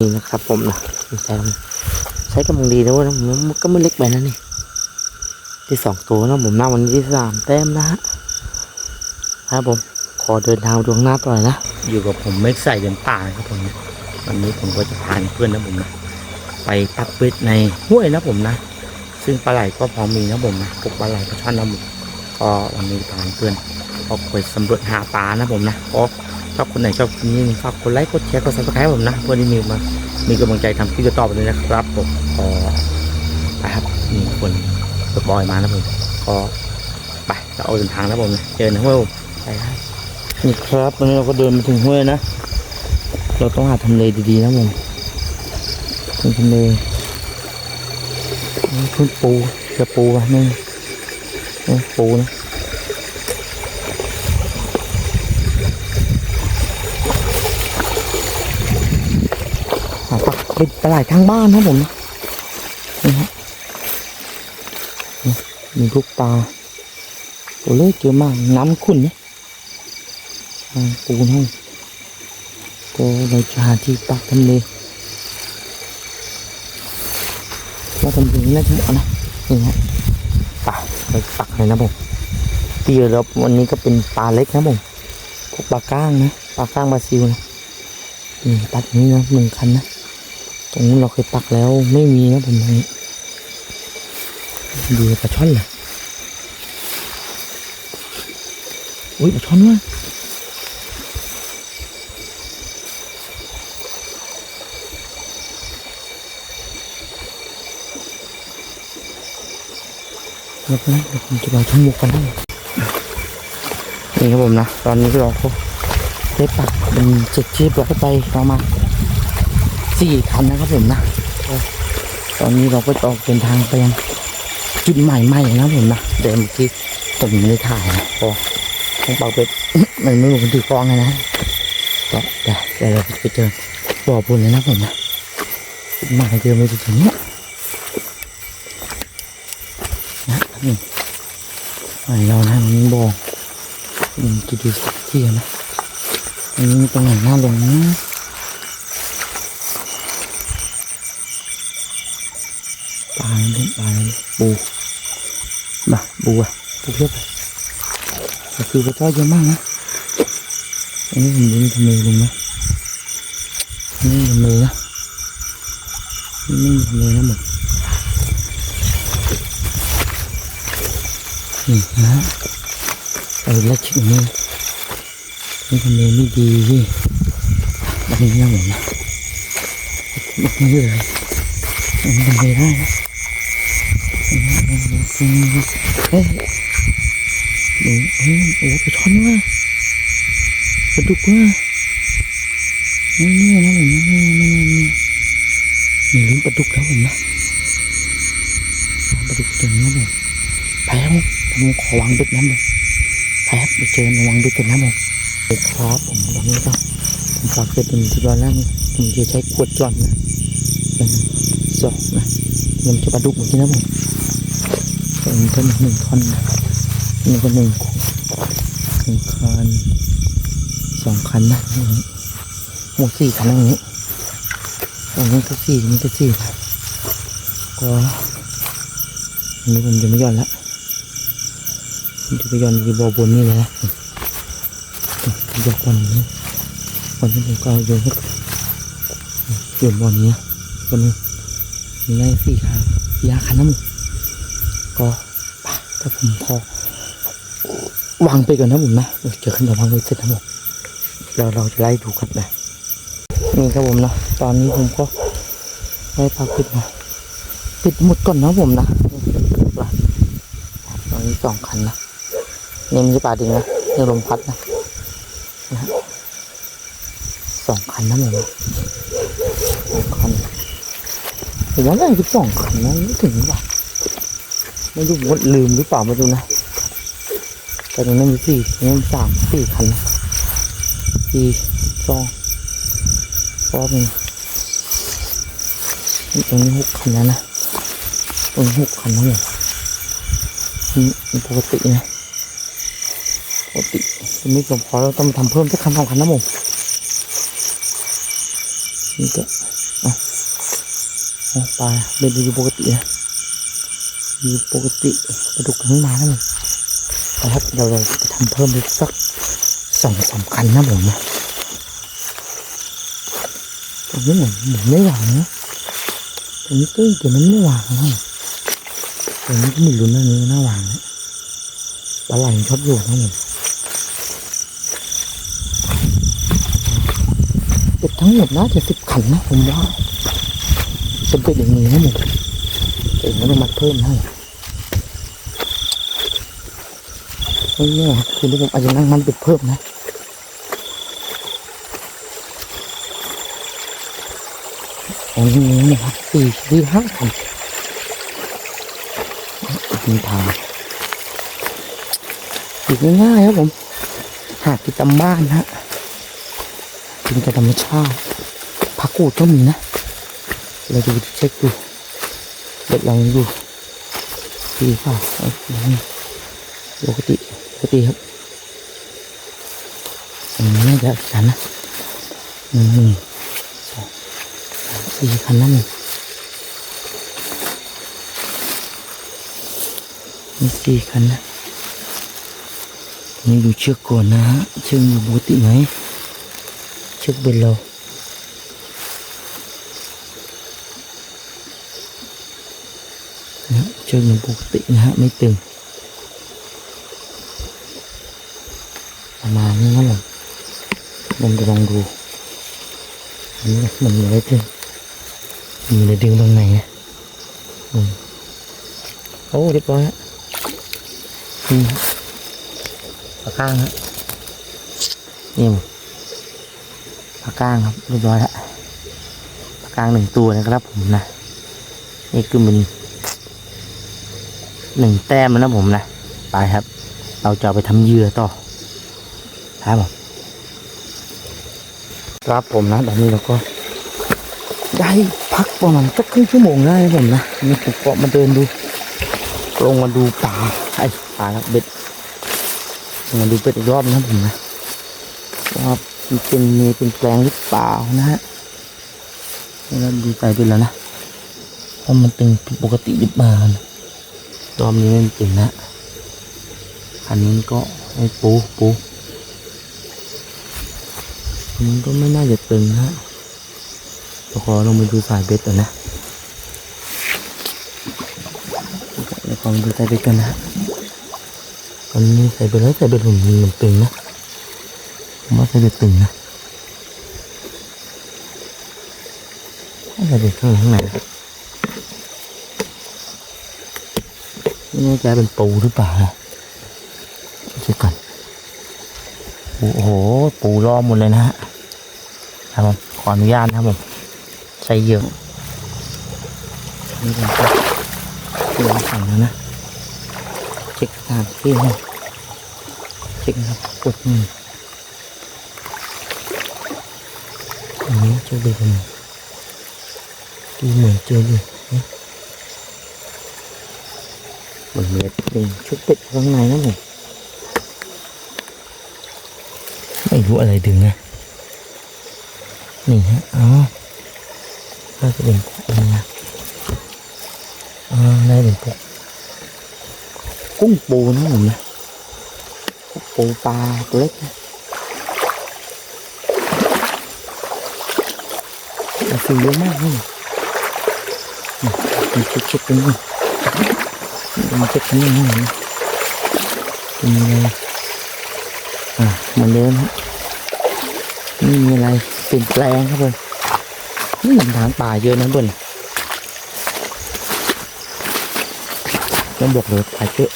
นี่นะครับผมนะใช้ใช้กำลังดีนะว่ามันก็ไม่เล็กไปนะนี่ ที่สองตัวนะผมหน้าวันที่สามแต้มนะฮะครับผมขอเดินทางดวงหน้าต่อยนะ อยู่กับผมไม่ใส่เดินป่านะครับผมวันนี้ผมก็จะพาเพื่อนนะผมนะไปปักเบ็ดในห้วยนะผมนะ ซึ่งปลาไหลก็พอมีนะผมนะพวกปลาไหลปลาช่อนนะผมก็วันนี้พาเพื่อนออกไปสำรวจหาปลานะผมนะก็ ถ้าคนไหนชอบคลิปนี้ฝากกดไลค์กดแชร์กดซับสไครต์ผมนะเพื่อที่มีมา มีกำลังใจทำคลิปต่อไปเลยนะครับผมก็ไปครับมีคนกดบอยมานะผมก็ไปเราเอาเดินทางนะผมเจอนะห้วยผมไปครับนี่ครับวันนี้เราก็เดินมาถึงห้วยนะ เราต้องหาทำเลดีๆนะผมเป็นทำเลนี่พื้นปูจะปูอะนี่ปูนะหาปัก เป็นตลาดข้างบ้านนะผมนี่ฮะมีลูกปลาตัวเล็กเยอะมากน้ำขุ่นเนี่ยปูนะก็เราจะหาที่ปักทำเลว่าทำเลน่าจะเหมาะนะนี่ฮะปลาไปปักเลยนะผมที่เราวันนี้ก็เป็นปลาเล็กนะผมพวกปลาก้างนะปลาก้างบราซิลนะนี่ปักนี้นะหนึ่งคันนะ รงนี้นเราเคยปักแล้วไม่มีนะผมนี้ดูปลาช่อนเหรออุ้ยปลาช่อนวะแล้วก็นะเดี๋ยวผมจะมาช่างมุกกันนี่ครับผมนะ ตอนนี้เราก็ได้ปักเป็นเจ็ดชีพแล้วไปประมา สี่คันนะครับผมนะก็ตอนนี้เราก็จะออกเดินทางไปยังจุดใหม่ใหม่นะครับผมนะเดี๋ยวเมื่อกี้ผมไม่ได้ถ่ายนะเพราะต้องเป่าเป็ดมันไม่รู้มันถือกล้องไงนะก็เดี๋ยวเดี๋ยวเราไปเจอบ่อบุญเลยนะผมนะจุดใหม่เจอไม่ถึงเนี้ยนะนี่ใหม่เรานะมันบ่อมันจะดูสักที่นะอันนี้ตรงไหนน่าลงนะปลาเล่นปลาอะไรปูมาปูอะปูเพียบเลยแต่คือปลาทอดเยอะมากนะอันนี้ผมดูทำเลลงนะ นี่ทำเลนะนี่ทำเลนะหมดนี่นะเออแล้วชิ้นนี้นี่ทำเลไม่ดีแบบนี้นะหมดนะแบบนี้เลยมั เฮ้ยหนูเฮ้ยโอ้ไปช้อนว่ะปลาดุกว่ะนี่นี่นะผมนี่นี่นี่นี่นี่ลิ้นปลาดุกแล้วผมนะปลาดุกตัวนี้ผมไปครับผมผมขอวางเบ็ดนะผมไปครับไปเจอมาวางเบ็ดกันนะผมเด็กครับผมตอนนี้ก็ผมฝากเบ็ดเป็นที่ร้อยแล้วนี่ผมจะใช้ขวดจอนนะเป็นสองนะมันจะปลาดุกเหมือนกันนะผม เป็นก็หนึ่งท่อนนะนี่ก็หนึ่งหนึ่งคันสองคันนะนี่หมดสี่คันนะอย่างนี้ตรงนี้ก็สี่นี่ก็สี่ก็นนี้ผมจะไม่ย่อนละผมจะไปย่อนที่บ่อบนนี่เลยนะยกวันนี้วันนี้ผมก็เอาโยนให้โยนบ่อนี้นะวันนี้มีได้สี่คันยาคันน้ำ ก็ไปถ้าผมพอวางไปก่อนนะผมนะเดี๋ยวเจอขึ้นเดี๋ยววางไปเสร็จนะผมเราเราจะไล่ดูกันไปนี่ครับผมนะตอนนี้ผมก็ได้พักปิดมาปิดหมดก่อนนะผมนะปลาตอนนี้สองคันนะนี่ไม่ใช่ปลาดิงนะนี่ลมพัดนะนะสองคันนะผมนะสองคันผมว่าน่าจะสองคันนะไม่ถึงว่ะ ไม่รู้ว่าลืมหรือเปล่าม่รู้นะแต่ตรงนั้นมีสี่นี่มีสามสี่คันนะสี่สองก็เป็นนี่ตรงนี้หกคันแล้วนะตรงนี้หกคันนะเนี่ยนี่นี่ปกตินะปกติไม่เพียงพอเราต้องทำเพิ่มสักคันสองคันนะผมนี่ก็อาเอาปลาเดินอยู่ปกตินะ อยู่ปกติปลาดุกกำลังมาแล้วผมนะครับเราเราจะทำเพิ่มอีกสักสองสามคันนะผมนะตรงนี้เหมือนเหมือนไม่หวางนะตรงนี้ตื้นแต่มันไม่หวางนะตรงนี้ก็ม่รู้นะนี่น่าหวางนะปลาไหลชอบอยู่นะผมเป็ดทั้งหมดน่าจะสิบขันนะผมว่าจะเป็ดอย่างนี้นะผม เองก็ต้องมัดเพิ่มให้ไม่แน่คือที่ผมอาจจะนั่งมันเป็ดเพิ่มนะอันนี้นะครับสี่สี่ห้าคนกินทางกินง่ายๆครับผม หากินตามบ้านฮะกินกับธรรมชาติผักกูดก็มีนะ เราดูเช็คดู เด็ดเราดูดีเปล่าเอาปกติปกติครับอันนี้จะฉันนะหนึ่งหนึ่งสี่คันนั่นมีสี่คันนะนี่ดูเชือกก่อนนะฮะเชือกอยู่ปกติไหมเชือกเบ็ดเรานะ เชือกอยู่ปกตินะฮะไม่ตึง ประมาณนี้นะผมผมจะลองดูอันนี้มันมีอะไรดึงมีอะไรดึงตรงไหนอะโอ้เรียบร้อยฮะนี่ปากก้างฮะนี่มันปากก้างครับเรียบร้อยแล้วปากก้างหนึ่งตัวนะครับผมนะนี่คือมัน หนึ่งแต้มนะผมนะ ไปครับ เราจะไปทำเยื่อต่อ ครับผมครับผมนะตอนนี้เราก็ ได้พักประมาณสักครึ่งชั่วโมงได้ผมนะนี่ผมก็มาเดินดู ลงมาดูป่าไอ้ป่าครับเบ็ดมาดูเป็ดอีกรอบนะผมนะว่ามันเป็นมีเป็นแปลงหรือเปล่านะฮะนี่เราดูใจเป็นแล้วนะว่าะมันตึงผิดปกติหรือเปล่านะ รอบนี้ไม่ตึงนะอันนี้ก็ไอ้ปูปูมันก็ไม่น่าจะตึงนะฮะเดี๋ยวขอลงไปดูสายเบ็ดก่อนนะเดี๋ยวขอมาดูสายเบ็ดกันนะตอนนี้สายเบ็ดแล้วสายเบ็ดผมมันตึงนะผมว่าสายเบ็ดตึงนะสายเบ็ดข้างหลังข้างใน ไม่แน่ใจเป็นปูหรือเปล่านะเช็คก่อนโอ้โห ปูรอมหมดเลยนะฮะครับผมขออนุญาตนะครับผมใช้เยอะนี่ผมก็เดินสั่งแล้วนะเช็คสถานที่ให้เช็คนะครับกดมืออันนี้เจอเด็กคนหนึ่เหมือนเจอเด็ กนะเหมือนเม็ดเป็นชุดเป็ดข้างในนะผมไม่รู้อะไรดึงนะนี่ฮะอ๋อน่า จะเป็นจะเป็นพวกกุ้งปูนะผมาเล็กนะปลาซิวเยอะมากนี่นี่มีเช็คเช็คกันนี่มีเช็คกันนี่นะเป็นยังไงอะมือนเดิมฮะไม่มีอะไรเปลี่ยนแปลงครับผมนี่หนทางป่าเยอะนะเบิ้ลต้องบอกเลยป่าเยอะ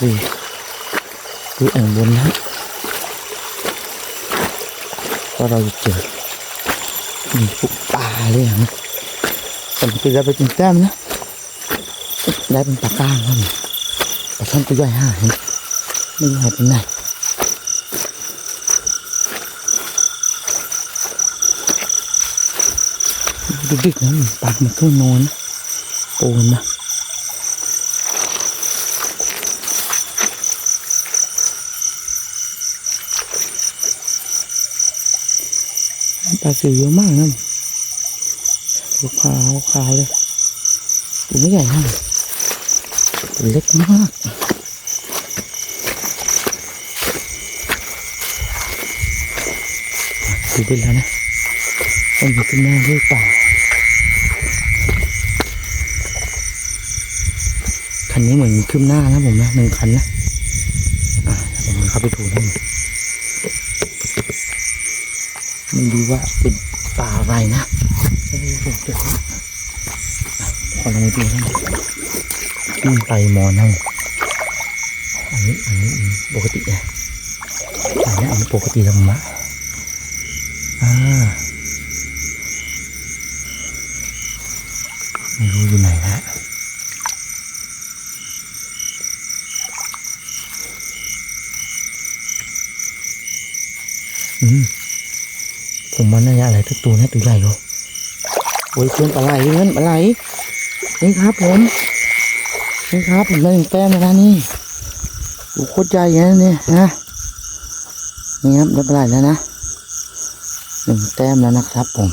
ดูดูอ่างบนนะก็เราจะเจอมีพวกป่าเลยนะผมจะได้ไปกินแต้มนะ ได้เป็นปลาก้างครับผมปลาช่อนตัวใหญ่ห้าเห็นไม่รู้หายไปไหนดึกๆนะนปากมันก็นอนโอนนะปลาซิวเยอะมากนะขาวขาวเลยตัวไม่ใหญ่นะ ตัวเล็กมากดูไปแล้วนะมันอยู่ที่หน้าด้วยป่าคันนี้เหมือนขึ้นหน้านะผมนะหนึ่งคันนะอะเดี๋ยวผมเข้าไปดูนะมไม่รู้ว่าเป็นป่าอะไรนะเอ้ยผมเจอแล้วอะขอลองไปดูนะ ขึ้นไปมอนนะอันนี้อันนี้ปกตินะอันนี้อันนี้ปกติธรรมะอ่าไม่รู้อยู่ไหนนะอืมผมว่าน่าจะอะไรตัวตัวนะตัวใหญ่เลยโอ้ยเพื่อนปลาไหลเพื่อนปลาไหลนี่ครับผม นี่ครับผมได้หนึ่งแต้มแล้วนี่ดูโคตรใหญ่เนี่ยนะนี่ครับได้ปลาไหลแล้วนะหนึ่งแต้มแล้วนะครับผม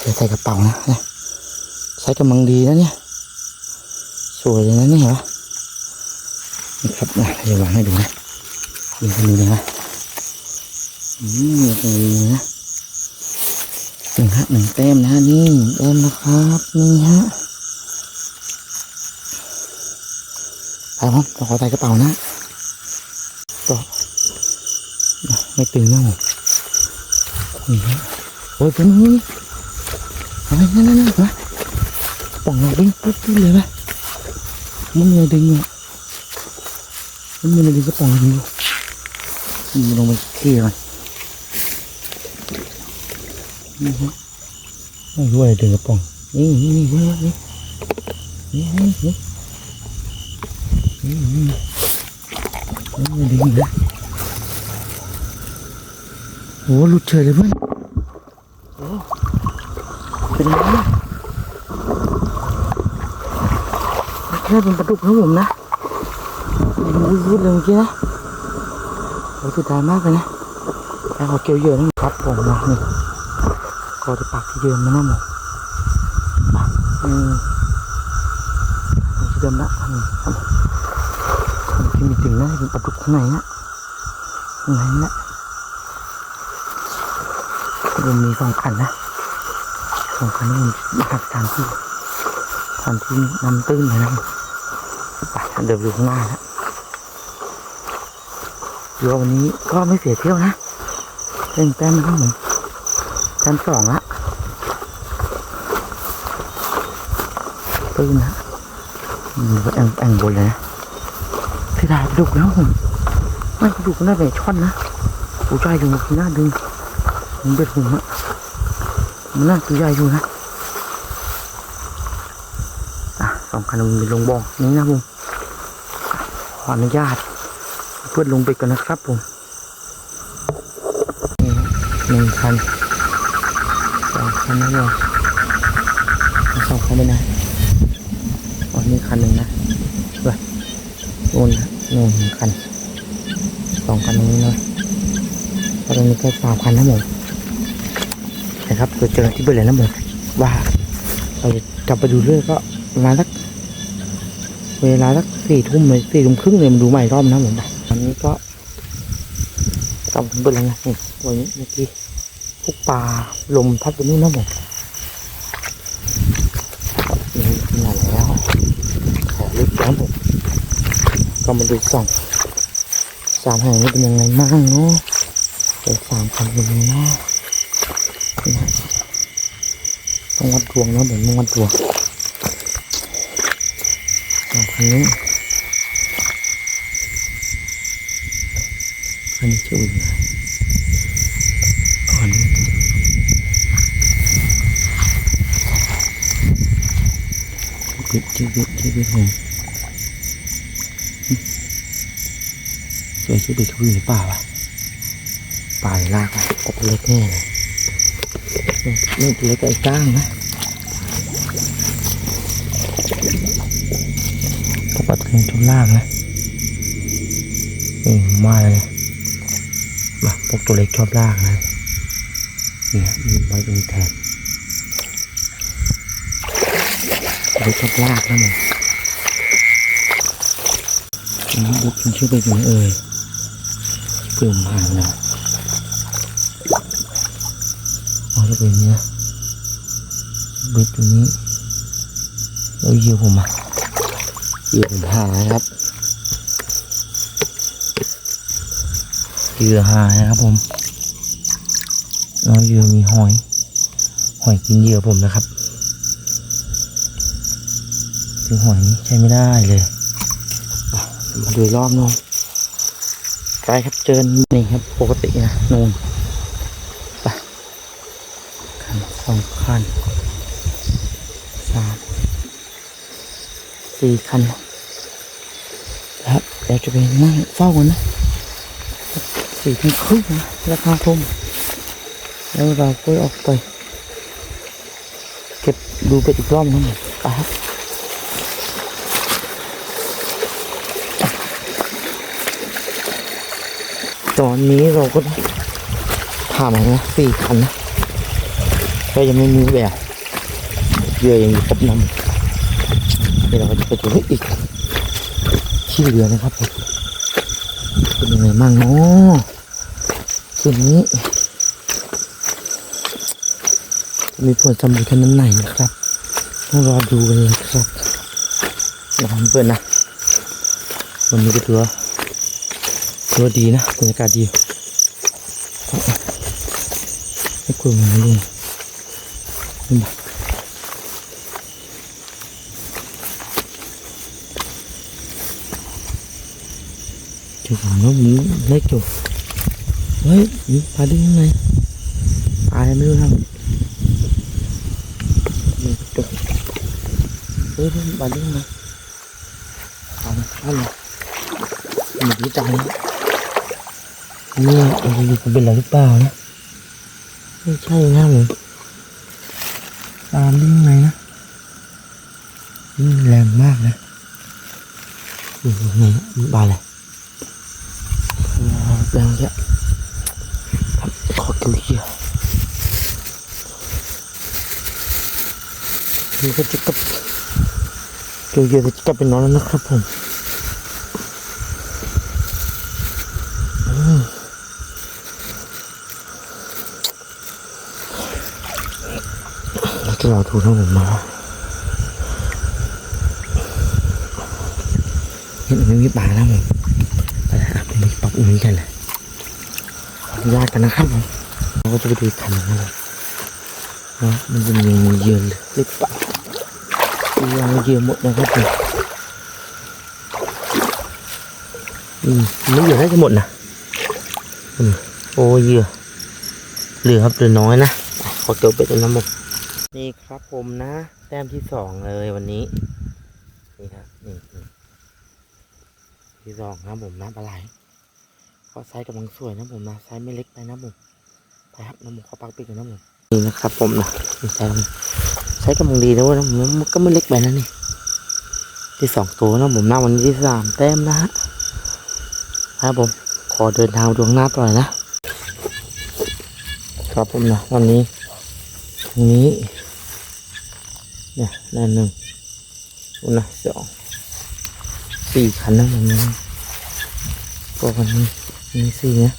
ไปใส่กระเป๋านะเนี่ยใช้กำลังดีนะเนี่ยสวยเลยนะเนี่ยเห็นะนี่ครับนะเดี๋ยววางให้ดูนะนี่คนนี้นะอืมตรงนี้นะหนึ่งฮะหนึ่งแต้มนะนี่แต้มนะครับนี่ฮะ ไปครับเราขอใส่กระเป๋านะ ก็ไม่ตึงนะผมโอ้ยเป็นนี่เอาไปนั่นนั่นมาป่องเราดึงปุ๊บเลยปะมันมีอะไรดึงอะมันมีอะไรดึงกระป๋องอยู่มันลงไปเที่ยวไม่รู้อะไรดึงกระป๋องนี่นี่นี่นี่นี่นี่ ดึงนะโอ้หลุดเฉยเลยเพื่อนโอ้เป็นไงนี่ยแค่เป็นปลาดุกนะผมนะวุ้ยวุ้ยเลยเมื่อกี้นะโอ้สุดท้ายมากเลยนะแล้วขอเกี่ยวเยอะนะครับผมนะนี่ก็จะปักที่เดิมนะน้องหมปักอืมที่เดิมนะอืม ครับคนที่มีถึงนะเป็นปลาดุกข้างในนะข้างในนะมันมีสองคันนะสองคันนี้มันหักสานที่สานที่น้ำตื้นเลยนะไปเดินดูข้างหน้านะเดี๋ยววันนี้ก็ไม่เสียเที่ยวนะเล่นแต้มนะครับผมชั้นสองละตื้นนะมีก็แองแองบนเลยนะ ที่ดายดุกแล้วผมไม่กระดุกน่าไปช่อนนะกูใจอยู่กินหน้าดึงมันเบ็ดผมอะมันน่าตัวใหญ่อยู่นะอะสองคันมันมีลงบ่อนี้นะผมขออนุญาตเพื่อนลงไปก่อนนะครับผมหนึ่งคันสองคันนะโยมสองคันไปไหนอ๋อนี่คันหนึ่งนะด้วยนู่นะนู่น หนึ่งคันสองคันตรงนี้เนาะตอนนี้แค่สามคันนะผมนะครับเราเจอที่เบร์เลยนะผมว่าเราจะกลับไปดูเรื่อยก็ประมาณสักเวลาสักสี่ทุ่มเลยสี่ทุ่มครึ่งเลยมาดูใหม่รอบนะผมอันนี้ก็กลับถึงเบร์แล้วนะนี่วันนี้เมื่อกี้พวกปลาลมพัดไปนู่นนะผมนี่มาแล้วขอลึกแล้วผม็มาดูส่องสามแห่งนี้เป็นยังไงบ้างเนาะเป็นสามคันเป็นยังไงเนาะต้องวัดดวงนะผมต้องวัดดวงสามคันนี้คันนี้จะอุ่นนะคันนี้ชีวิตชีวิตชีวิตผมเจอชีวิตเขาอยู่ในป่าวะป่าลากอะแต่ตัวเล็กแน่เลยนี่เล็กไอ้ก้างนะถ้าปัดขึ้นชุดล่างนะนี่มาเลยมาพวกตัวเล็กชอบล่ากนะเนี่ยมีไว้ตรงนี้แทนเบ็ดกับลากนะผมน้องบุ๊กมันชื่อเบ็ดเหมือนเอ่ย เปลือมห่างแล้วเอาจะเป็นเนี้ยเบ็ดตัวนี้แล้วเหยื่อผมอะเหยื่อผมหายครับเหยื่อหายนะครับผมแล้วเหยื่อมีหอย หอยกินเหยื่อผมนะครับถึงหอยนี้ใช้ไม่ได้เลยอะมาดูอีกรอบนึง ไปครับเจอนี่ครับปกตินะนูนไปคันสองคันสามสี่คันครับเราจะไปนั่งเฝ้ากันนะสี่ทุ่มครึ่งนะราคาทุ่มแล้วเราก็ออกไป เก็บดูไปอีกรอบนึงไปครับ ตอนนี้เราก็ผ่านมานะสี่คันนะก็ยังไม่มีแววเรือยังอยู่ครบนำนี่เราก็จะไปดูอีก ที่เรือนะครับผมเป็นยังไงบ้างเนาะคืนนี้มีผลสำเร็จขนาดไหนนะครับต้องรอดูกันเลยครับลองเพื่อนนะ วันนี้ก็ถือว่า ถือว่าดีนะบรรยากาศดีไม่กลัวมันเลยนี่มาจุดของน้องหมูเล็กจุดเฮ้ยมีปลาดิ้งข้างในปลาอะไรไม่รู้ครับนี่ตัวเฮ้ยมันบาดิ้งนะเอามาเข้าเลยมันดีจังนะ นี่เอออยู่เป็นอะไรหรือเปล่านะไม่ใช่นะผมตามดิ้งไหนนะนี่แรงมากนะนี่นี่นี่บาอะไรแรงเยอะครับขอเกี่ยวเกี่ยวนี่ก็จะกลับเกี่ยวเยอะจะกลับไปนอนแล้วนะครับผมอืม แล้วจะรอดูทั้งผมมาเห็นไม่มีปลาแล้วผมไปหาไปมีปักอุ้ยกันเลยขออนุญาตกันนะครับผมเราก็จะไปดูอีกคันนึงนะว่ามันจะมีเยือนหรือเปล่ายังเยื่อหมดนะครับผมอืมไม่เหยื่อได้จะหมดนะอืมโอ้เยื่อเหลือครับเหลือน้อยนะขอเกี่ยวเป็ดด้วน้ำหมก นี่ครับผมนะ แต้มที่สองเลยวันนี้ นี่ครับนี่ที่สองนะผมนะปลาไหลก็ไซส์กำลังสวยนะผมนะไซส์ไม่เล็กไปนะผมไปครับน้ำหมกขอปักปิดกันนะผมนี่นะครับผมนะนี่ไซส์ใช้กำลังดีนะว้ยนะผมมันก็ไม่เล็กไปนะนี่ที่สองตัวนะผมน้าวันนี้ที่สามแต้มนะฮะครับผมขอเดินทางดวงหน้าต่อยนะ ครับผมนะวันนี้ตรงนี้ เนี่ยนั่นหนึ่งอุนะสองสี่คันนะผมนะก็คันนี้มีสี่นะ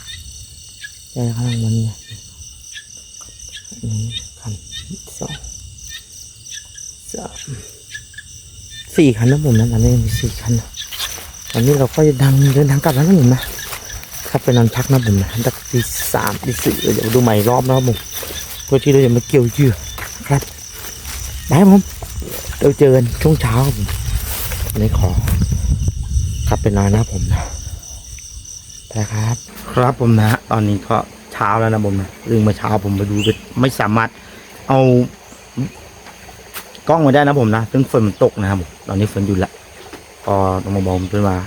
ได้ข้างมันเนี่ยนี่คันสองสามสี่คันนะผมนะตอนนี้มีสี่คันนะตอนนี้เราก็จะดังเดินทางกลับแล้วนะผมนะครับไปนอนพักนะผมนะตั้งตีสามตีสี่เดี๋ยวดูใหม่รอบนะครับผมเพื่อที่เราจะมาเกี่ยวเหยื่อครับ ได้ครับผมเราเจอกันช่วงเช้าครับผมวันนี้ขอกลับไปนอนนะครับผมนะไปครับ ครับผมนะ ตอนนี้ก็เช้าแล้วนะผมนะเรื่องเมื่อเช้าผมมาดูไปไม่สามารถเอากล้องมาได้นะผมนะซึ่งฝนมันตกนะครับผมตอนนี้ฝนหยุดละก็ต้องมาบอกผมด้วยว่า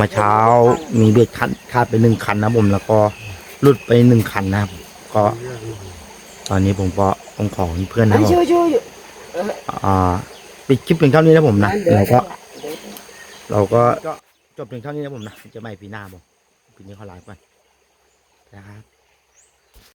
มาเช้ามีเบ็ดคันคาดไปหนึ่งคันนะผมแล้วก็หลุดไปหนึ่งคันนะครับก็ ตอนนี้ผมก็ ต้องขอเพื่อนนะผมอ่าปิดคลิปเป็นเท่านี้นะผมนะเราก็ เราก็จบเพียงเท่านี้นะผมนะเจะไม่ปีหน้าผมปีนี้เขาไลฟ์ก่อนนะครับ